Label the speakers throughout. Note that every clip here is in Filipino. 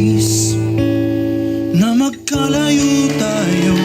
Speaker 1: nais na magkalayo tayo.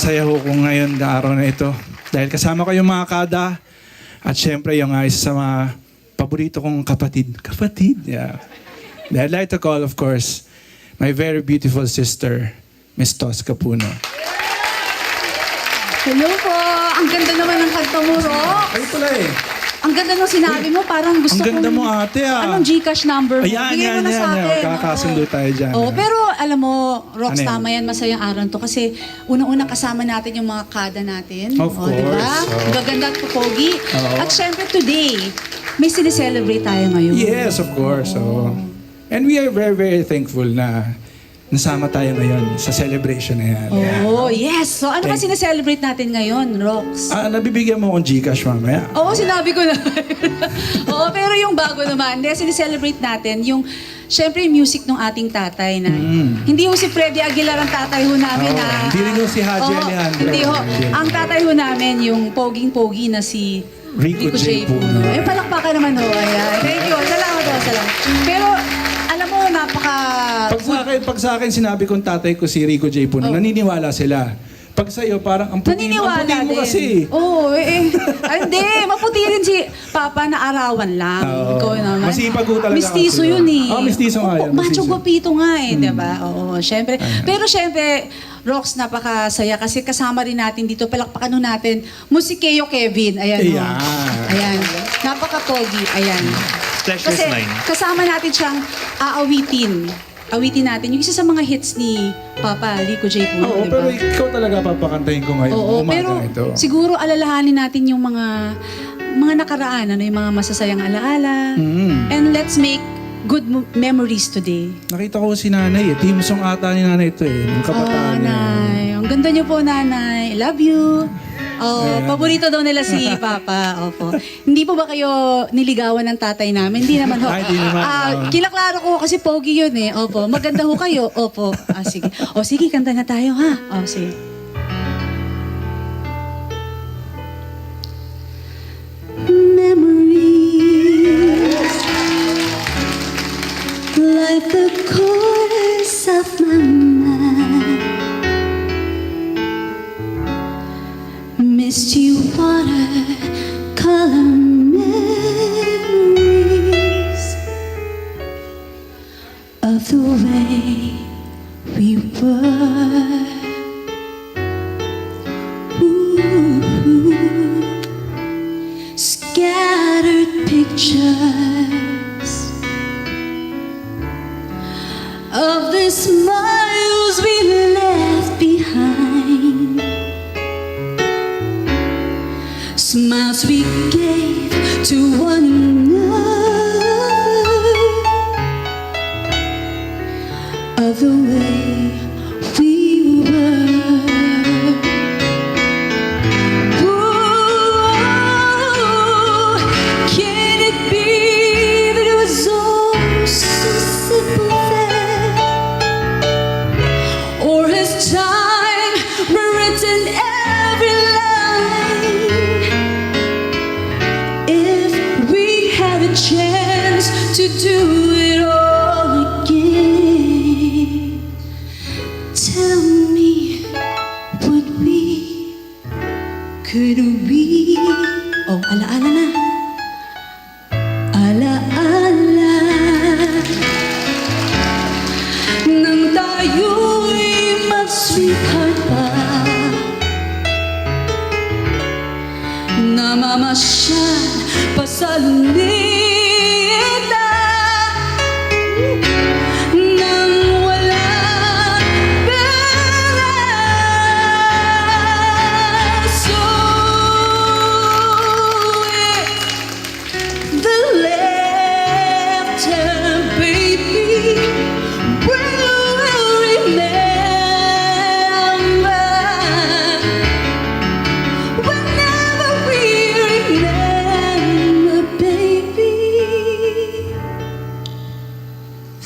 Speaker 2: Napakasaya ho ko ngayon na araw na ito. Dahil kasama ko yung mga kada at syempre yung uh, isa sa mga paborito kong kapatid. Kapatid, yeah. I'd like to call, of course, my very beautiful sister, Miss Tosca Puno.
Speaker 3: Hello po! Ang ganda naman ng kanta mo, Rox.
Speaker 2: Ay pala eh.
Speaker 3: Ang ganda nung sinabi mo, parang gusto
Speaker 2: Ang ganda
Speaker 3: kong-
Speaker 2: mo ate ah.
Speaker 3: Anong Gcash number mo?
Speaker 2: Ayan,
Speaker 3: Bigay mo
Speaker 2: yan,
Speaker 3: na
Speaker 2: yan,
Speaker 3: sa
Speaker 2: yan.
Speaker 3: akin.
Speaker 2: Kakasundo
Speaker 3: oo.
Speaker 2: tayo dyan.
Speaker 3: Oo, pero alam mo, Rox,
Speaker 2: Ano yan?
Speaker 3: tama yan, masayang araw to. Kasi unang-una kasama natin yung mga kada natin.
Speaker 2: Of
Speaker 3: Oo, di ba?
Speaker 2: course, oo.
Speaker 3: Ang gaganda at pogi.
Speaker 2: Oo.
Speaker 3: At syempre today, may sineselebrate tayo ngayon.
Speaker 2: Yes, of course. So, and we are very, very thankful na nasama tayo ngayon sa celebration na yan.
Speaker 3: Oo, yes. So ano ba
Speaker 2: Thank-
Speaker 3: sineselebrate natin ngayon, Rox?
Speaker 2: Ah, nabibigyan mo akong Gcash mamaya.
Speaker 3: Oo, sinabi ko na. Oo, pero yung bago naman, hindi, sineselebrate natin yung, syempre yung music ng ating tatay na, hindi ho si Freddy Aguilar ang tatay ho namin
Speaker 2: Mm. Oo,
Speaker 3: na.
Speaker 2: hindi rin ho si Haji Alejandro.
Speaker 3: Hindi ho.
Speaker 2: Hindi.
Speaker 3: Ang tatay ho namin, yung poging-pogi na si
Speaker 2: Rico J. Puno.
Speaker 3: Eh, palakpakan naman ho. Ayan.
Speaker 2: Sa akin, sinabi kong tatay ko si Rico J. Puno,
Speaker 3: Oh.
Speaker 2: naniniwala sila. Pag sa'yo, parang ang puti, ang
Speaker 3: Naniniwala
Speaker 2: puti mo
Speaker 3: din.
Speaker 2: kasi.
Speaker 3: Oo, eh, eh. Ay, hindi, maputi rin si Papa na arawan lang.
Speaker 2: Oo.
Speaker 3: Ikaw naman.
Speaker 2: Masipag ho talaga
Speaker 3: Mistiso
Speaker 2: kasi
Speaker 3: yun
Speaker 2: yun.
Speaker 3: eh.
Speaker 2: Oo, mistiso nga yan,
Speaker 3: Macho
Speaker 2: mistiso.
Speaker 3: guapito nga eh, di ba? Oo, syempre. Pero syempre, Rox, napakasaya kasi kasama rin natin dito, palakpakan nun natin, Musikeyo Kevin. Ayan. ho.
Speaker 2: Ayan.
Speaker 3: Ayan. Napaka-pogi. Ayan.
Speaker 4: Treasures
Speaker 3: Kasi
Speaker 4: line.
Speaker 3: kasama natin siyang aawitin. Awitin natin. Yung isa sa mga hits ni Papa Rico J. Puno,
Speaker 2: Oo,
Speaker 3: di ba?
Speaker 2: pero ikaw talaga papakantahin ko ngayon.
Speaker 3: Oo,
Speaker 2: umaga
Speaker 3: pero
Speaker 2: ito.
Speaker 3: siguro alalahanin natin yung mga mga nakaraan, ano, yung mga masasayang alaala.
Speaker 2: Mm.
Speaker 3: And let's make good mo- memories today.
Speaker 2: Nakita ko si nanay eh. Team song ata ni nanay ito eh. Nung
Speaker 3: Ah,
Speaker 2: kabataan niya.
Speaker 3: Nay. Ang ganda niyo po, nanay. I love you. Oh, paborito daw nila si Papa. Opo. Hindi po ba kayo niligawan ng tatay namin? Hindi naman ho.
Speaker 2: Ay, hindi naman.
Speaker 3: Ah,
Speaker 2: Oo.
Speaker 3: kinaklaro ko kasi pogi yun eh. Opo. Maganda ho kayo. Opo. Ah, sige. O sige, kanta na tayo ha. O sige. We gave to one another a chance to do it all again, tell me, would we, could we? Oh, alaala na. Alaala. Nang tayo'y mag-sweetheart pa Namamasyal pa sa lunita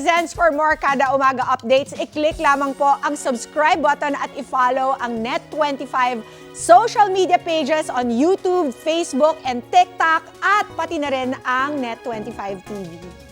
Speaker 4: Netizens, for more kada umaga updates, i-click lamang po ang subscribe button at i-follow ang Net25 social media pages on YouTube, Facebook, and TikTok at pati na rin ang Net25 TV.